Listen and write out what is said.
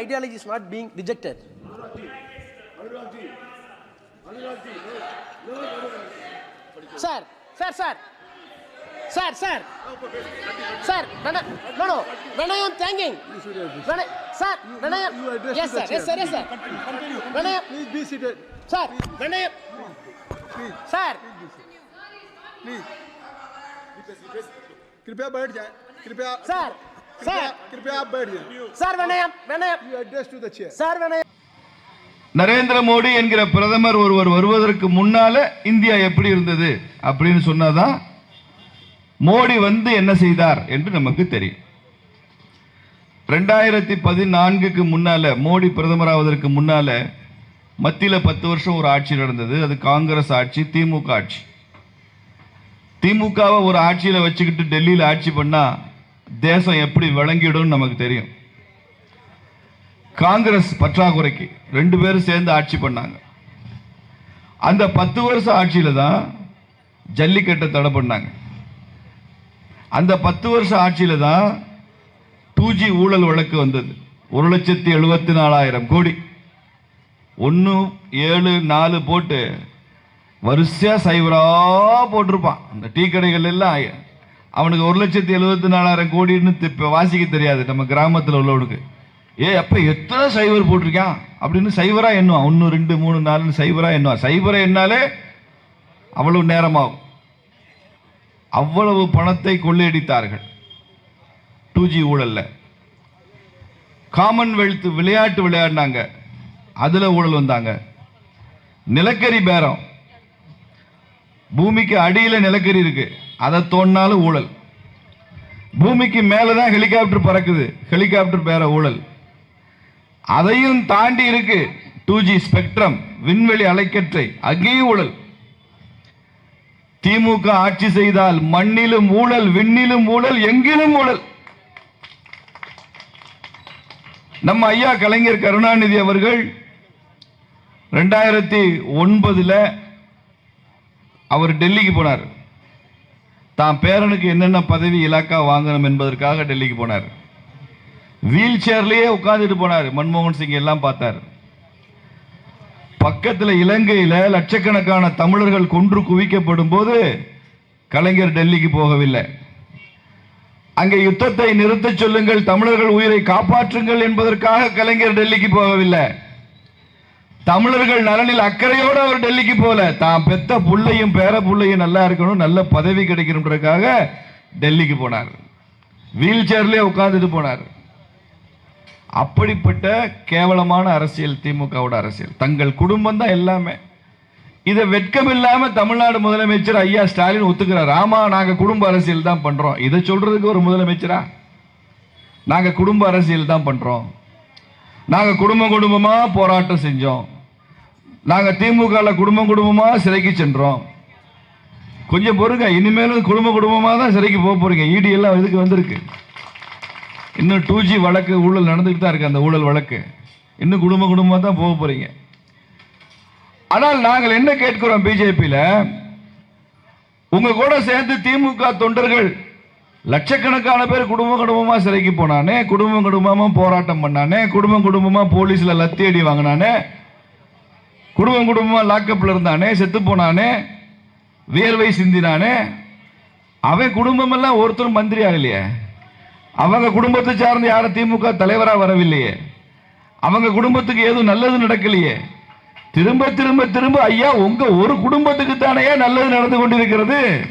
ideology is not being rejected. Sir, sir, sir. Sir, sir. Sir, when I, no, no. When I am thanking, when I, sir, when I am, you address yes, to the sir, yes, sir, yes, sir. When I am, Please be seated. sir, when I am, Please, sir, please. कृपया बैठ जाएं कृपया sir, कृपया sir, कृपया आप बैठ जाएं sir, when I am, when I am, you address to the chair sir, when I am. Narendra Modi என்கிற பிரதமர் ஒருவர் வருவதற்கு முன்னால இந்தியா எப்படி இருந்தது அப்படின்னு சொன்னாதான் மோடி வந்து என்ன செய்தார் என்று நமக்கு தெரியும் ரெண்டாயிரத்தி பதினான்குக்கு முன்னால மோடி பிரதமராவதற்கு முன்னால மத்தியில பத்து வருஷம் ஒரு ஆட்சி நடந்தது அது காங்கிரஸ் ஆட்சி திமுக ஆட்சி திமுகவை ஒரு ஆட்சியில வச்சுக்கிட்டு டெல்லியில ஆட்சி பண்ணா தேசம் எப்படி விளங்கிடும் நமக்கு தெரியும். காங்கிரஸ் பற்றாக்குறைக்கு ரெண்டு பேரும் சேர்ந்து ஆட்சி பண்ணாங்க. அந்த பத்து வருஷம் ஆட்சியில் தான் ஜல்லிக்கட்டை தடை பண்ணாங்க. அந்த பத்து வருஷம் ஆட்சியில் தான் டூ ஜி ஊழல் வழக்கு வந்தது. ஒரு லட்சத்தி எழுபத்தி நாலாயிரம் கோடி. ஒன்று ஏழு நாலு போட்டு வரிசையா சைவராக போட்டிருப்பான். அந்த டீ கடைகள் எல்லாம் அவனுக்கு ஒரு லட்சத்தி எழுபத்தி நாலாயிரம் கோடின்னு இப்போ வாசிக்க தெரியாது நம்ம கிராமத்தில் உள்ளவனுக்கு. ஏ அப்போ எத்தனை சைவர் போட்டிருக்கான்? அப்படின்னு சைபராக எண்ணுவான். ஒன்று ரெண்டு மூணு நாலு சைபராக எண்ணுவான். சைபரை எண்ணாலே அவ்வளவு நேரமாகும். அவ்வளவு பணத்தை கொள்ளையடித்தார்கள். டூ ஜி ஊழலில். காமன்வெல்த் விளையாட்டு விளையாடினாங்க. அதில் ஊழல் வந்தாங்க. நிலக்கரி பேரம். பூமிக்கு அடியில் நிலக்கரி இருக்குது அதை தோண்டினாலும் ஊழல். பூமிக்கு மேலதான் ஹெலிகாப்டர் பறக்குது. ஹெலிகாப்டர் பேர ஊழல். அதையும் தாண்டி இருக்கு டூ ஜி ஸ்பெக்ட்ரம் விண்வெளி அலைக்கற்றை அங்கேயும் ஊழல். திமுக ஆட்சி செய்தால் மண்ணிலும் ஊழல் விண்ணிலும் ஊழல் எங்கிலும் ஊழல். நம்ம ஐயா கலைஞர் கருணாநிதி அவர்கள் ரெண்டாயிரத்தி ஒன்பதுல அவர் டெல்லிக்கு போனார். தான் பேரனுக்கு என்னென்ன பதவி இலாக்கா வாங்கணும் என்பதற்காக டெல்லிக்கு போனார். வீல் சேர்லேயே உட்கார்ந்துட்டு போனார். மன்மோகன் சிங் எல்லாம் பார்த்தார். பக்கத்தில் இலங்கையில லட்சக்கணக்கான தமிழர்கள் கொன்று குவிக்கப்படும் போது கலைஞர் டெல்லிக்கு போகவில்லை. அங்கே யுத்தத்தை நிறுத்தச் சொல்லுங்கள் தமிழர்கள் உயிரை காப்பாற்றுங்கள் என்பதற்காக கலைஞர் டெல்லிக்கு போகவில்லை. தமிழர்கள் நலனில் அக்கறையோடு அவர் டெல்லிக்கு போல. தான் பெத்த புள்ளையும் பேர புள்ளையும் நல்லா இருக்கணும் நல்ல பதவி கிடைக்கணுன்றதுக்காக டெல்லிக்கு போனார். வீல் சேர்லேயே உட்கார்ந்துட்டு போனார். அப்படிப்பட்ட கேவலமான அரசியல் திமுகவோட அரசியல். தங்கள் குடும்பம் தான் எல்லாமே. இதை வெட்கம் இல்லாம தமிழ்நாடு முதலமைச்சர் ஐயா ஸ்டாலின் ஒத்துக்கிறார். ஆமா நாங்க குடும்ப அரசியல் தான் பண்றோம். இதை சொல்றதுக்கு ஒரு முதலமைச்சரா? நாங்க குடும்ப அரசியல் தான் பண்றோம். நாங்கள் குடும்பம் குடும்பமாக போராட்டம் செஞ்சோம். நாங்கள் திமுகவில் குடும்பம் குடும்பமாக சிறைக்கு சென்றோம். கொஞ்சம் பொறுங்க இனிமேலும் குடும்ப குடும்பமாக தான் சிறைக்கு போக போகிறீங்க இடி எல்லாம் இதுக்கு வந்திருக்கு. இன்னும் டூ ஜி வழக்கு ஊழல் நடந்துக்கிட்டு தான் இருக்குது அந்த ஊழல் வழக்கு. இன்னும் குடும்ப குடும்பமாக தான் போக போகிறீங்க ஆனால் நாங்கள் என்ன கேட்கிறோம் பிஜேபியில் உங்கள் கூட சேர்ந்து திமுக தொண்டர்கள் லட்சக்கணக்கான பேர் குடும்ப குடும்பமா சிறைக்கு போனானே குடும்பம் குடும்பமா போராட்டம் பண்ணானே குடும்பம் குடும்பமா போலீஸ்ல லத்தி அடி வாங்கினானே குடும்பம் குடும்பமா லாக்கப்ல இருந்தானே செத்து போனானே வியர்வை சிந்தினானே அவன் குடும்பம் எல்லாம் ஒருத்தரும் மந்திரி ஆகலையே. அவங்க குடும்பத்தை சார்ந்து யாரும் திமுக தலைவரா வரவில்லையே. அவங்க குடும்பத்துக்கு எதுவும் நல்லது நடக்கலையே. திரும்ப திரும்ப திரும்ப ஐயா உங்க ஒரு குடும்பத்துக்கு தானே நல்லது நடந்து கொண்டிருக்கிறது?